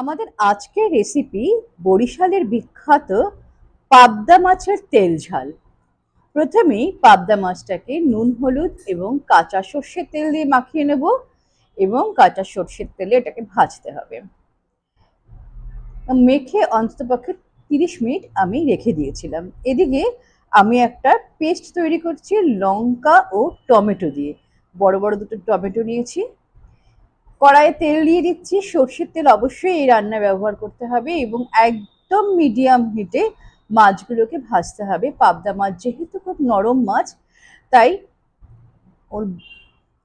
আমাদের আজকের রেসিপি বরিশালের বিখ্যাত পাবদা মাছের তেল ঝাল। প্রথমেই পাবদা মাছটাকে নুন, হলুদ এবং কাঁচা সর্ষের তেল দিয়ে মাখিয়ে নেব এবং কাঁচা সর্ষের তেলে এটাকে ভাজতে হবে। মেখে অন্ততপক্ষে তিরিশ মিনিট আমি রেখে দিয়েছিলাম। এদিকে আমি একটা পেস্ট তৈরি করছি লঙ্কা ও টমেটো দিয়ে। বড় বড় দুটো টমেটো নিয়েছি। কড়াইয়ে তেল দিয়ে দিচ্ছি। সর্ষের তেল অবশ্যই এই রান্না ব্যবহার করতে হবে এবং একদম মিডিয়াম হিটে মাছগুলোকে ভাজতে হবে। পাবদা মাছ যেহেতু খুব নরম মাছ, তাই ওর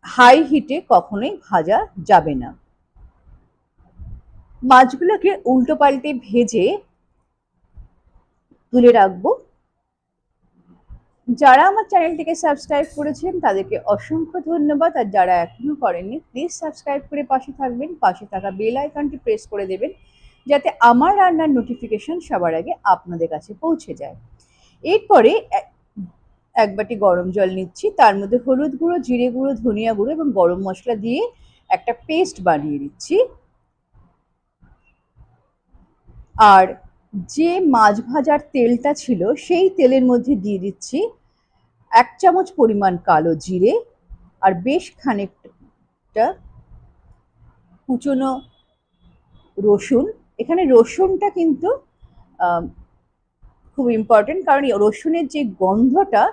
হাই হিটে কখনোই ভাজা যাবে না। মাছগুলোকে উল্টো পাল্টে ভেজে তুলে রাখব। যারা আমার চ্যানেলটিকে সাবস্ক্রাইব করেছেন, তাদেরকে অসংখ্য ধন্যবাদ। আর যারা এখনও করেননি প্লিজ সাবস্ক্রাইব করে পাশে থাকবেন। পাশে থাকা বেল আইকনটি প্রেস করে দেবেন, যাতে আমার রান্নার নোটিফিকেশন সবার আগে আপনাদের কাছে পৌঁছে যায়। এরপরে এক বাটি গরম জল নিচ্ছি। তার মধ্যে হলুদ গুঁড়ো, জিরে গুঁড়ো, ধনিয়া গুঁড়ো এবং গরম মশলা দিয়ে একটা পেস্ট বানিয়ে দিচ্ছি আর যে মাছ ভাজার তেলটা ছিল, সেই তেলের মধ্যে দিয়ে দিচ্ছি এক চামচ পরিমাণ কালো জিরে আর বেশ খানিকটা কুচনো রসুন। এখানে রসুনটা কিন্তু খুব ইম্পর্টেন্ট কারণ রসুনের যে গন্ধটা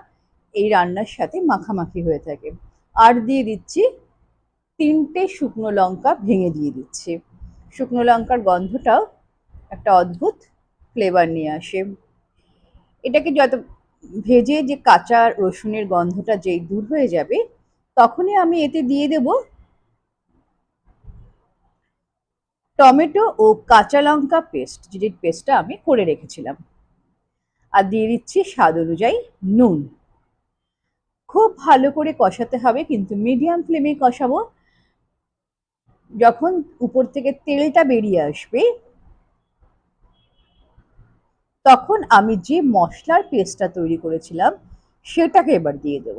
এই রান্নার সাথে মাখামাখি হয়ে থাকে। আর দিয়ে দিচ্ছি তিনটে শুকনো লঙ্কা ভেঙে দিয়ে দিচ্ছি। শুকনো লঙ্কার গন্ধটাও একটা অদ্ভুত ফ্লেভার নিয়ে আসে। এটাকে যত ভেজে যে কাঁচা রসুনের গন্ধটা যেই দূর হয়ে যাবে, তখনই আমি এতে দিয়ে দেব টমেটো ও কাঁচা লঙ্কা পেস্ট, যে পেস্টটা আমি করে রেখেছিলাম। আর দিয়ে দিচ্ছি স্বাদ অনুযায়ী নুন। খুব ভালো করে কষাতে হবে, কিন্তু মিডিয়াম ফ্লেমে কষাবো। যখন উপর থেকে তেলটা বেরিয়ে আসবে তখন আমি যে মশলার পেস্টটা তৈরি করেছিলাম, সেটাকে এবার দিয়ে দেব।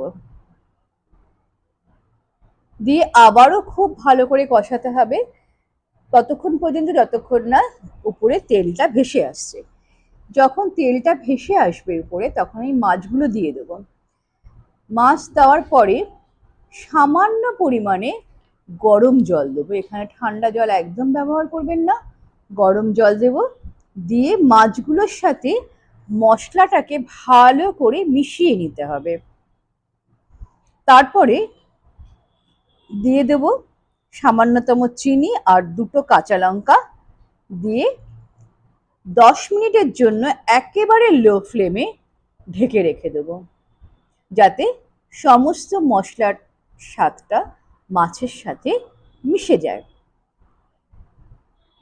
দিয়ে আবারও খুব ভালো করে কষাতে হবে। ততক্ষণ পর্যন্ত যতক্ষণ না উপরে তেলটা ভেসে আসছে। যখন তেলটা ভেসে আসবে উপরে, তখন এই মাছগুলো দিয়ে দেব। মাছ দেওয়ার পরে সামান্য পরিমাণে গরম জল দেবো। এখানে ঠান্ডা জল একদম ব্যবহার করবেন না। গরম জল দেবো। দিয়ে মাছগুলোর সাথে মশলাটাকে ভালো করে মিশিয়ে নিতে হবে। তারপরে দিয়ে দেব সামান্যতম চিনি আর দুটো কাঁচা লঙ্কা দিয়ে দশ মিনিটের জন্য একেবারে লো ফ্লেমে ঢেকে রেখে দেব। যাতে সমস্ত মশলার স্বাদটা মাছের সাথে মিশে যায়।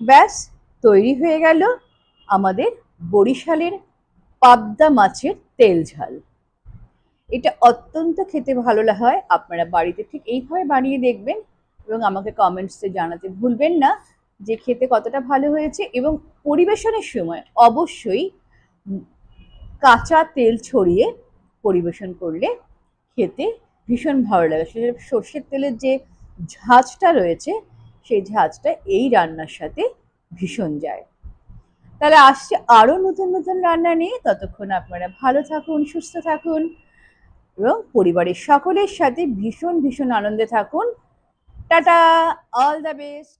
ব্যাস, তৈরি হয়ে গেল। আমাদের বরিশালের পাবদা মাছের তেল ঝাল। এটা অত্যন্ত খেতে ভালো হয়, আপনারা বাড়িতে ঠিক এইভাবে বানিয়ে দেখবেন এবং আমাকে কমেন্টসে জানাতে ভুলবেন না যে খেতে কতটা ভালো হয়েছে এবং পরিবেশনের সময় অবশ্যই কাঁচা তেল ছড়িয়ে পরিবেশন করলে খেতে ভীষণ ভালো লাগে। সেটা সর্ষের তেলের যে ঝাঁজটা রয়েছে, সেই ঝাঁজটা এই রান্নার সাথে ভীষণ যায়। তাহলে আসছে আরও নতুন নতুন রান্না নিয়ে। ততক্ষণ আপনারা ভালো থাকুন, সুস্থ থাকুন এবং পরিবারের সকলের সাথে ভীষণ ভীষণ আনন্দে থাকুন। Tata all the best